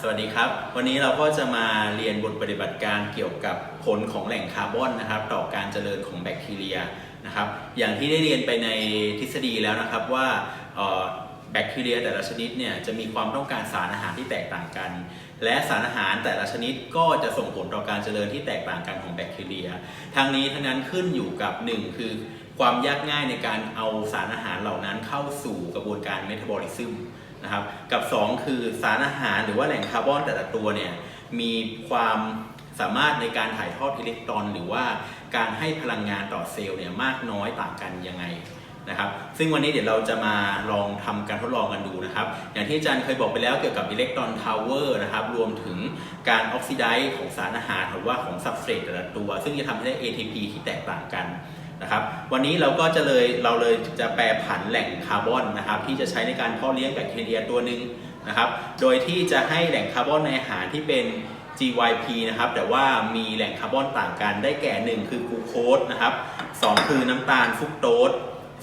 สวัสดีครับ วันนี้เราก็จะมาเรียนบทปฏิบัติการเกี่ยวกับผลของแหล่งคาร์บอนนะครับ ต่อการเจริญของแบคทีเรียนะครับ อย่างที่ได้เรียนไปในทฤษฎีแล้วนะครับว่าแบคทีเรียแต่ละชนิดเนี่ยจะมีความต้องการสารอาหารที่แตกต่างกัน และสารอาหารแต่ละชนิดก็จะส่งผลต่อการเจริญที่แตกต่างกันของแบคทีเรีย ทั้งนี้ทั้งนั้นขึ้นอยู่กับหนึ่งคือความยากง่ายในการเอาสารอาหารเหล่านั้นเข้าสู่กระบวนการเมตาบอลิซึม นะครับกับ 2 คือสารอาหารหรือว่าแหล่งคาร์บอนแต่ละตัวเนี่ยมีความสามารถในการถ่ายทอดอิเล็กตรอน หรือว่าการให้พลังงานต่อเซลล์เนี่ยมากน้อยต่างกันยังไงนะครับซึ่งวันนี้เดี๋ยวเราจะมาลองทำการทดลองกันดูนะครับ อย่างที่อาจารย์เคยบอกไปแล้วเกี่ยวกับอิเล็กตรอนทาวเวอร์นะครับ รวมถึงการออกซิไดซ์ของสารอาหารหรือว่าของสับสเตรตแต่ละตัว ซึ่งจะทำให้ได้ ATP ที่แตกต่างกัน นะครับ วันนี้เราก็จะเลยเราเลยจะแปรผันแหล่งคาร์บอนนะครับที่จะใช้ในการเพาะเลี้ยงแบคทีเรียตัวหนึ่งนะครับ โดยที่จะให้แหล่งคาร์บอนในอาหารที่เป็น GYP นะครับ แต่ว่ามีแหล่งคาร์บอนต่างกันได้แก่ 1 คือกลูโคสนะครับ 2 คือน้ำตาลฟุกโตส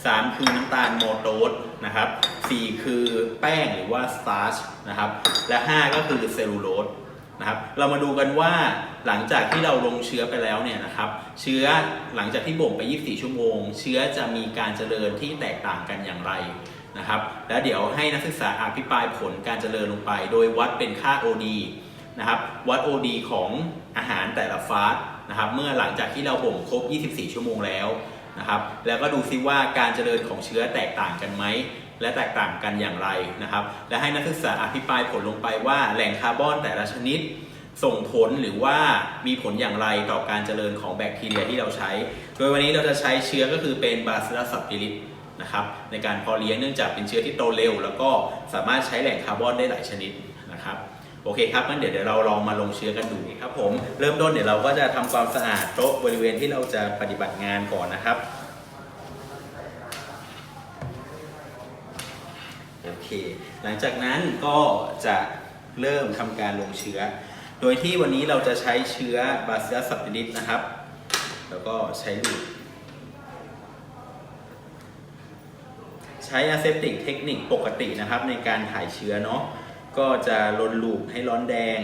3 คือน้ำตาลโมโตสนะครับ 4 คือแป้งหรือว่าสตาร์ชนะครับ และ 5 ก็คือเซลลูโลส นะครับเรามาดูกันว่าหลังจากที่เราลงเชื้อไปแล้วเนี่ยนะครับ เชื้อหลังจากที่บ่มไป 24 ชั่วโมง เชื้อจะมีการเจริญที่แตกต่างกันอย่างไรนะครับ แล้วเดี๋ยวให้นักศึกษาอภิปรายผลการเจริญลงไป โดยวัดเป็นค่า OD นะครับวัด OD ของอาหารแต่ละฟาสนะครับเมื่อหลังจากที่เราบ่มครบ 24 ชั่วโมงแล้วนะครับ แล้วก็ดูซิว่าการเจริญของเชื้อแตกต่างกันไหม และแตกต่างกันอย่างไรนะครับ และให้นักศึกษาอภิปรายผลลงไปว่าแหล่งคาร์บอนแต่ละชนิดส่งผลหรือว่ามีผลอย่างไรต่อการเจริญของแบคทีเรียที่เราใช้ โดยวันนี้เราจะใช้เชื้อก็คือเป็นบาซิลัสซับติลิสนะครับในการพอเลี้ยงเนื่องจากเป็นเชื้อที่โตเร็ว แล้วก็สามารถใช้แหล่งคาร์บอนได้หลายชนิดนะครับโอเคครับงั้นเดี๋ยวเดี๋ยวเราลองมาลงเชื้อกันดูครับผมเริ่มต้นเดี๋ยวเราก็จะทำความสะอาดโต๊ะบริเวณที่เราจะปฏิบัติงานก่อนนะครับ โอเค หลังจากนั้นก็จะเริ่มทำการลงเชื้อ โดยที่วันนี้เราจะใช้เชื้อบาซิลัสซับดิสนะครับ แล้วก็ใช้ลูกใช้อะเซปติกเทคนิคปกตินะครับในการถ่ายเชื้อเนาะ ก็จะลนลูกให้ร้อนแดง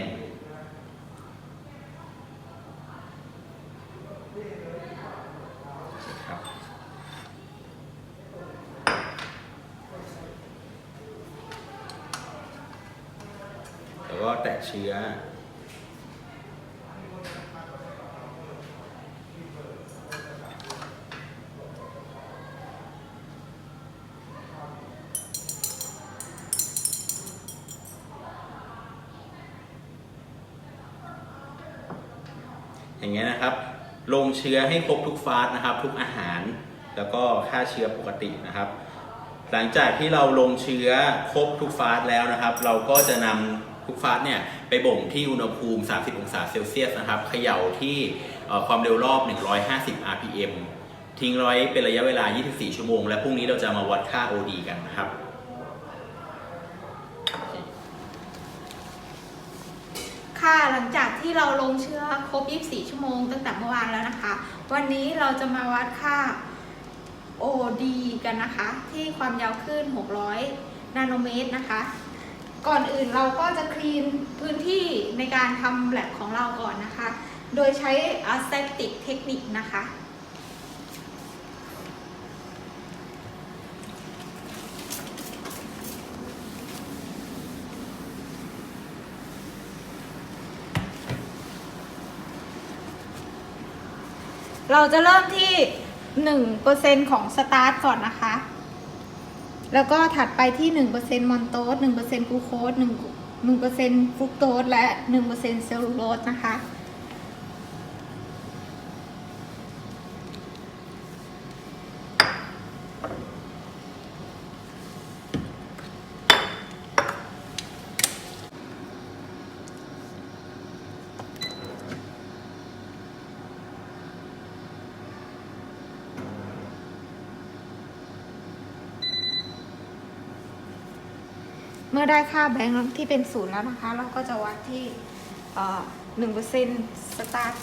แล้วก็แตะเชื้อ อย่างเงี้ยนะครับ ลงเชื้อให้ครบทุกฟาสนะครับ ทุกอาหาร แล้วก็ฆ่าเชื้อปกตินะครับหลังจากที่เราลงเชื้อครบทุกฟาสแล้วนะครับ เราก็จะนำ ทุกฟาสเนี่ยไปบ่มที่อุณหภูมิ 30 องศาเซลเซียสนะครับเขย่าที่ความเร็วรอบ 150 rpm ทิ้งไว้เป็นระยะเวลา 24 ชั่วโมง และพรุ่งนี้เราจะมาวัดค่า OD กันนะครับค่ะหลังจากที่เราลงเชื้อครบ 24 ชั่วโมง ตั้งแต่เมื่อวานแล้วนะคะ วันนี้เราจะมาวัดค่า OD กันนะคะ ที่ความยาวคลื่น 600 นาโนเมตรนะคะ ก่อนอื่นเราก็จะคลีนพื้นที่ในการทำแลบของเราก่อนนะคะ โดยใช้ aseptic technique นะคะเราจะเริ่มที่ 1%ของสตาร์ทก่อนนะคะ แล้วก็ถัดไปที่ 1%มอนโตส1%กลูโคส1 1%ฟรุกโตสและ 1%เซลลูโลสนะคะ เมื่อได้ค่าแบงค์ที่เป็นศูนย์แล้วนะคะ เราก็จะวัดที่หนึ่งเปอร์เซ็นต์สตาร์ท